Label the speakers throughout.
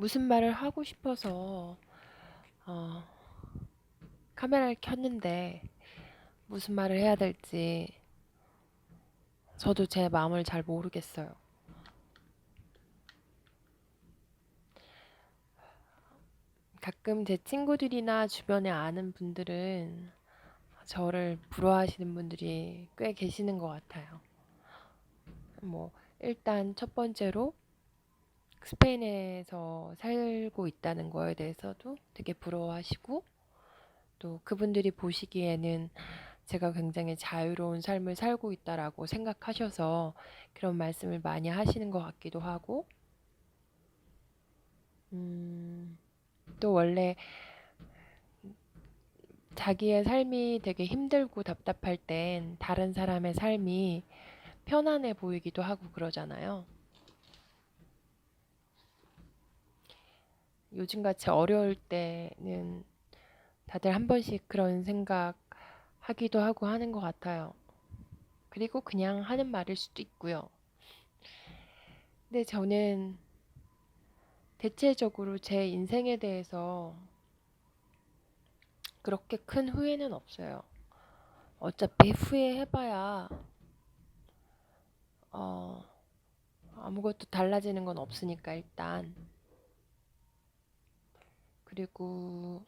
Speaker 1: 무슨 말을 하고 싶어서 어, 카메라를 켰는데 무슨 말을 해야 될지 저도 제 마음을 잘 모르겠어요. 가끔 제 친구들이나 주변에 아는 분들은 저를 부러워하시는 분들이 꽤 계시는 것 같아요. 뭐, 일단 첫 번째로 스페인에서 살고 있다는 거에 대해서도 되게 부러워하시고, 또 그분들이 보시기에는 제가 굉장히 자유로운 삶을 살고 있다라고 생각하셔서 그런 말씀을 많이 하시는 것 같기도 하고, 음, 또 원래 자기의 삶이 되게 힘들고 답답할 땐 다른 사람의 삶이 편안해 보이기도 하고 그러잖아요. 요즘같이 어려울 때는 다들 한 번씩 그런 생각 하기도 하고 하는 것 같아요. 그리고 그냥 하는 말일 수도 있고요. 근데 저는 대체적으로 제 인생에 대해서 그렇게 큰 후회는 없어요. 어차피 후회해봐야 어, 아무것도 달라지는 건 없으니까 일단. 그리고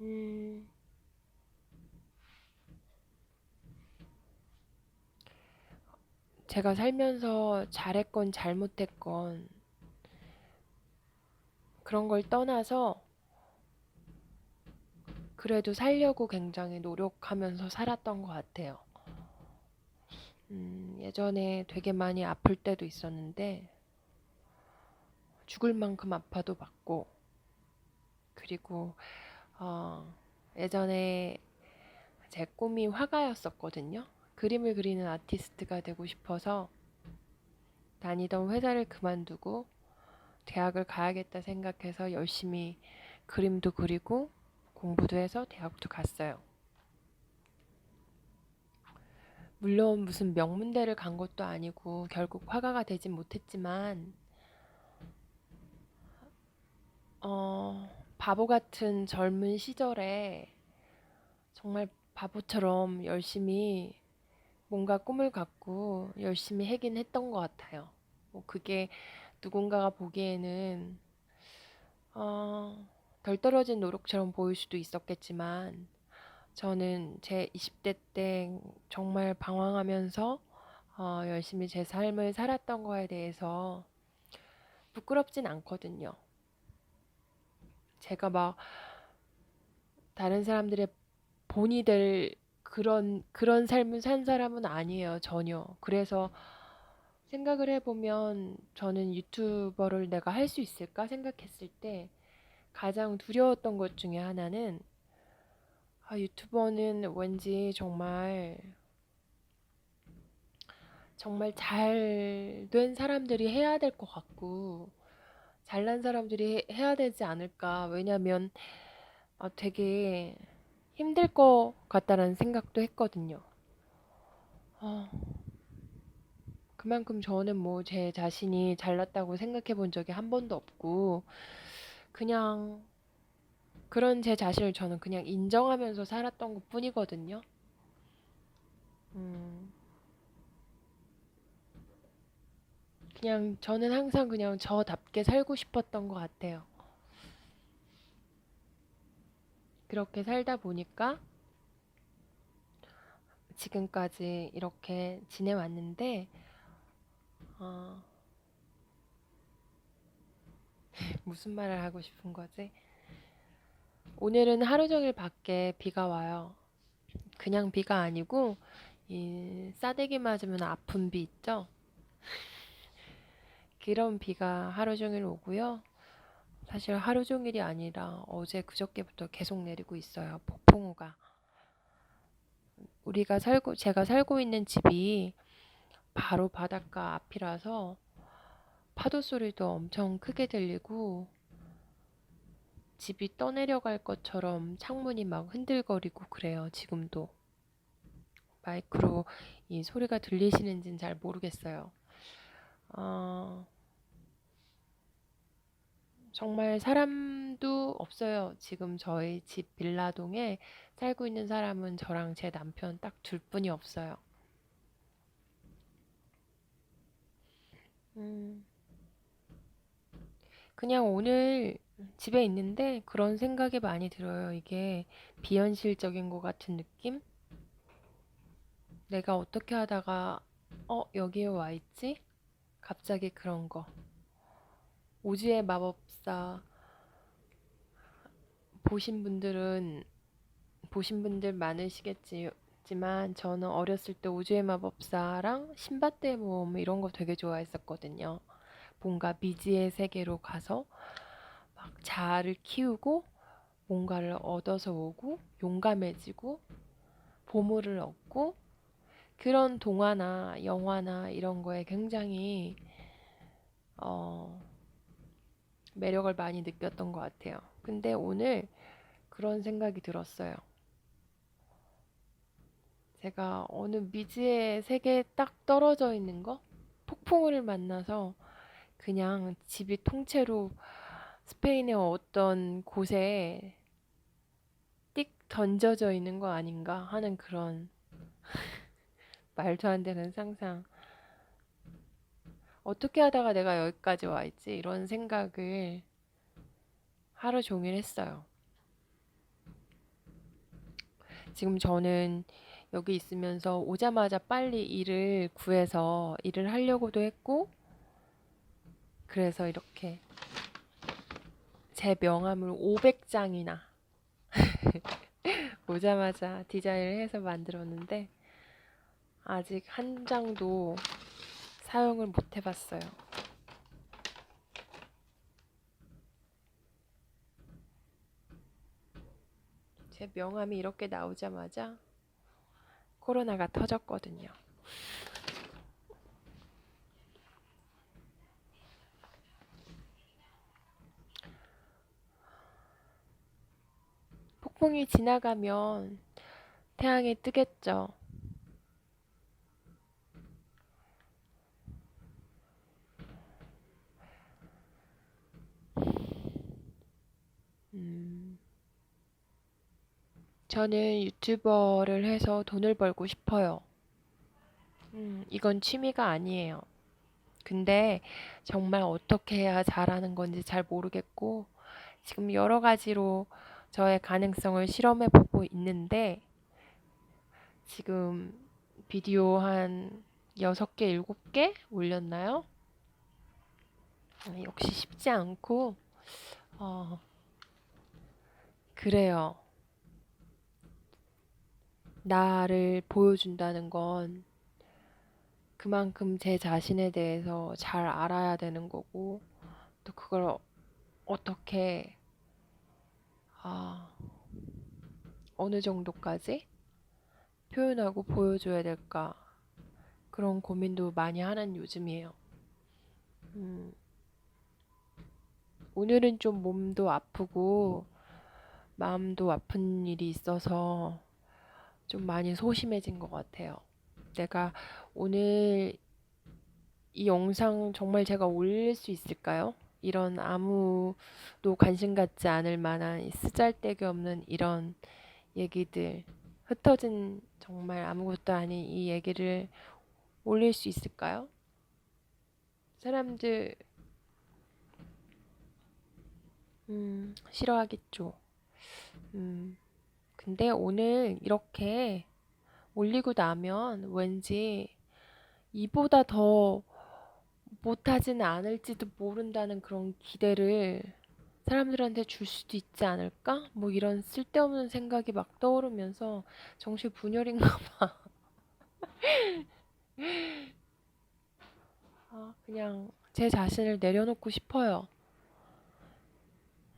Speaker 1: 음, 제가 살면서 잘했건 잘못했건 그런 걸 떠나서 그래도 살려고 굉장히 노력하면서 살았던 것 같아요. 음, 예전에 되게 많이 아플 때도 있었는데 죽을 만큼 아파도 받고 그리고 어, 예전에 제 꿈이 화가였었거든요. 그림을 그리는 아티스트가 되고 싶어서 다니던 회사를 그만두고 대학을 가야겠다 생각해서 열심히 그림도 그리고 공부도 해서 대학도 갔어요. 물론 무슨 명문대를 간 것도 아니고 결국 화가가 되진 못했지만 어, 바보 같은 젊은 시절에 정말 바보처럼 열심히 뭔가 꿈을 갖고 열심히 하긴 했던 것 같아요. 뭐 그게 누군가가 보기에는 어, 덜 떨어진 노력처럼 보일 수도 있었겠지만 저는 제 20대 때 정말 방황하면서 어, 열심히 제 삶을 살았던 거에 대해서 부끄럽진 않거든요. 제가 막 다른 사람들의 본이 될 그런 그런 삶을 산 사람은 아니에요, 전혀. 그래서 생각을 해보면 저는 유튜버를 내가 할 수 있을까 생각했을 때 가장 두려웠던 것 중에 하나는 아, 유튜버는 왠지 정말 정말 잘 된 사람들이 해야 될 것 같고 잘난 사람들이 해- 해야 되지 않을까. 왜냐면 아, 되게 힘들 것 같다라는 생각도 했거든요. 아, 그만큼 저는 뭐 제 자신이 잘났다고 생각해 본 적이 한 번도 없고 그냥 그런 제 자신을 저는 그냥 인정하면서 살았던 것 뿐이거든요. 음, 그냥 저는 항상 그냥 저답게 살고 싶었던 것 같아요. 그렇게 살다 보니까 지금까지 이렇게 지내왔는데, 어, 무슨 말을 하고 싶은 거지? 오늘은 하루 종일 밖에 비가 와요. 그냥 비가 아니고, 이 싸대기 맞으면 아픈 비 있죠? 그런 비가 하루 종일 오고요. 사실 하루 종일이 아니라 어제 그저께부터 계속 내리고 있어요. 폭풍우가. 우리가 살고, 제가 살고 있는 집이 바로 바닷가 앞이라서 파도 소리도 엄청 크게 들리고 집이 떠내려갈 것처럼 창문이 막 흔들거리고 그래요. 지금도. 마이크로 이 소리가 들리시는지는 잘 모르겠어요. 어, 정말 사람도 없어요. 지금 저희 집 빌라동에 살고 있는 사람은 저랑 제 남편 딱 둘 뿐이 없어요. 음, 그냥 오늘 집에 있는데 그런 생각이 많이 들어요. 이게 비현실적인 것 같은 느낌? 내가 어떻게 하다가, 어, 여기에 와 있지? 갑자기 그런 거. 오즈의 마법사 보신 분들은 보신 분들 많으시겠지만 저는 어렸을 때 우주의 마법사랑 신밧드의 모험 이런 거 되게 좋아했었거든요. 뭔가 미지의 세계로 가서 막 자아를 키우고 뭔가를 얻어서 오고 용감해지고 보물을 얻고 그런 동화나 영화나 이런 거에 굉장히 어, 매력을 많이 느꼈던 것 같아요. 근데 오늘 그런 생각이 들었어요. 제가 어느 미지의 세계에 딱 떨어져 있는 거? 폭풍을 만나서 그냥 집이 통째로 스페인의 어떤 곳에 띡 던져져 있는 거 아닌가 하는 그런 말도 안 되는 상상. 어떻게 하다가 내가 여기까지 와 있지? 이런 생각을 하루 종일 했어요. 지금 저는 여기 있으면서 오자마자 빨리 일을 구해서 일을 하려고도 했고, 그래서 이렇게 제 명함을 500장이나 오자마자 디자인을 해서 만들었는데, 아직 한 장도 사용을 못 해봤어요. 제 명함이 이렇게 나오자마자 코로나가 터졌거든요. 폭풍이 지나가면 태양이 뜨겠죠. 저는 유튜버를 해서 돈을 벌고 싶어요. 음, 이건 취미가 아니에요. 근데 정말 어떻게 해야 잘하는 건지 잘 모르겠고, 지금 여러 가지로 저의 가능성을 실험해 보고 있는데, 지금 비디오 한 6개, 7개 올렸나요? 아, 역시 쉽지 않고, 어, 그래요. 나를 보여준다는 건 그만큼 제 자신에 대해서 잘 알아야 되는 거고, 또 그걸 어떻게, 아, 어느 정도까지 표현하고 보여줘야 될까? 그런 고민도 많이 하는 요즘이에요. 음, 오늘은 좀 몸도 아프고, 마음도 아픈 일이 있어서 좀 많이 소심해진 것 같아요. 내가 오늘 이 영상 정말 제가 올릴 수 있을까요? 이런 아무도 관심 갖지 않을 만한 이 쓰잘데기 없는 이런 얘기들, 흩어진 정말 아무것도 아닌 이 얘기를 올릴 수 있을까요? 사람들, 음, 싫어하겠죠. 음, 근데 오늘 이렇게 올리고 나면 왠지 이보다 더 못하지는 않을지도 모른다는 그런 기대를 사람들한테 줄 수도 있지 않을까? 뭐 이런 쓸데없는 생각이 막 떠오르면서 정신 분열인가 봐. 아, 그냥 제 자신을 내려놓고 싶어요.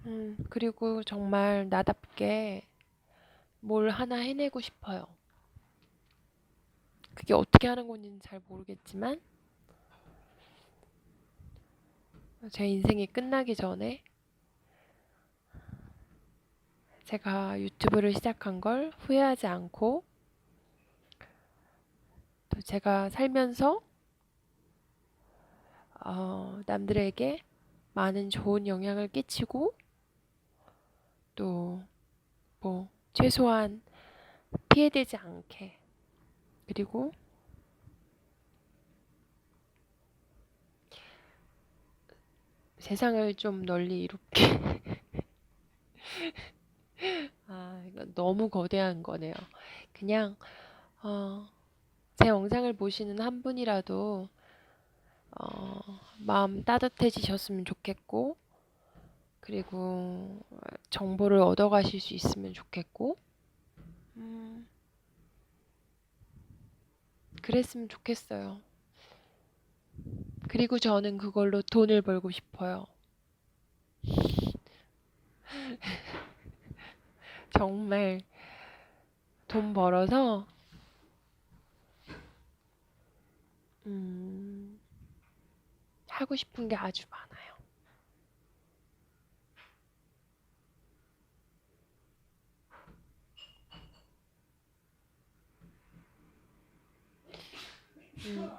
Speaker 1: 음, 그리고 정말 나답게 뭘 하나 해내고 싶어요. 그게 어떻게 하는 건지는 잘 모르겠지만, 제 인생이 끝나기 전에 제가 유튜브를 시작한 걸 후회하지 않고, 또 제가 살면서, 어, 남들에게 많은 좋은 영향을 끼치고 또뭐 최소한 피해되지 않게 그리고 세상을 좀 널리 이롭게 아 이거 너무 거대한 거네요. 그냥 어, 제 영상을 보시는 한 분이라도 어, 마음 따뜻해지셨으면 좋겠고 그리고 정보를 얻어 가실 수 있으면 좋겠고 음, 그랬으면 좋겠어요. 그리고 저는 그걸로 돈을 벌고 싶어요. 정말 돈 벌어서 음, 하고 싶은 게 아주 많아요. 음,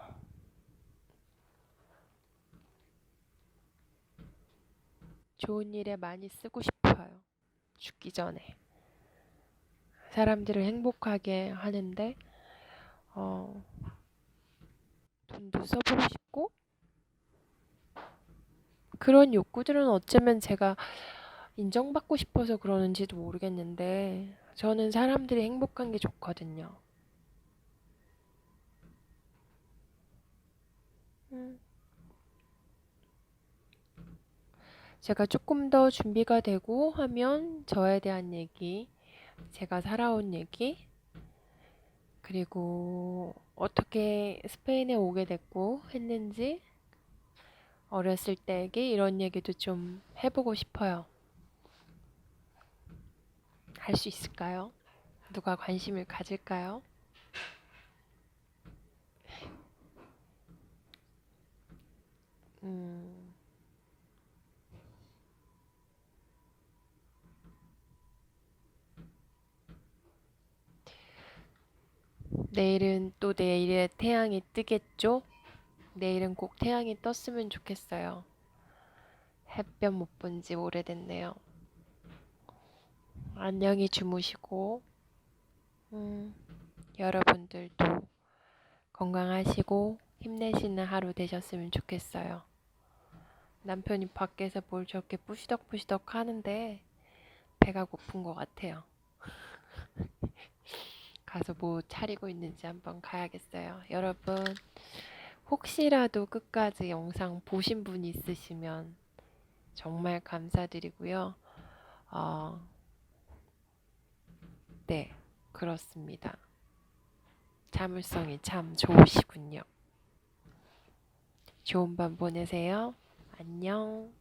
Speaker 1: 좋은 일에 많이 쓰고 싶어요. 죽기 전에. 사람들을 행복하게 하는데, 어, 돈도 써보고 싶고, 그런 욕구들은 어쩌면 제가 인정받고 싶어서 그러는지도 모르겠는데, 저는 사람들이 행복한 게 좋거든요. 음, 제가 조금 더 준비가 되고 하면 저에 대한 얘기, 제가 살아온 얘기, 그리고 어떻게 스페인에 오게 됐고 했는지 어렸을 때 얘기 이런 얘기도 좀 해보고 싶어요. 할 수 있을까요? 누가 관심을 가질까요? 음, 내일은 또 내일의 태양이 뜨겠죠? 내일은 꼭 태양이 떴으면 좋겠어요. 햇볕 못 본 지 오래됐네요. 안녕히 주무시고, 음, 여러분들도 건강하시고 힘내시는 하루 되셨으면 좋겠어요. 남편이 밖에서 뭘 저렇게 뿌시덕뿌시덕 하는데 배가 고픈 것 같아요. 가서 뭐 차리고 있는지 한번 가야겠어요. 여러분, 혹시라도 끝까지 영상 보신 분 있으시면 정말 감사드리고요. 어, 네, 그렇습니다. 자물성이 참 좋으시군요. 좋은 밤 보내세요. 안녕.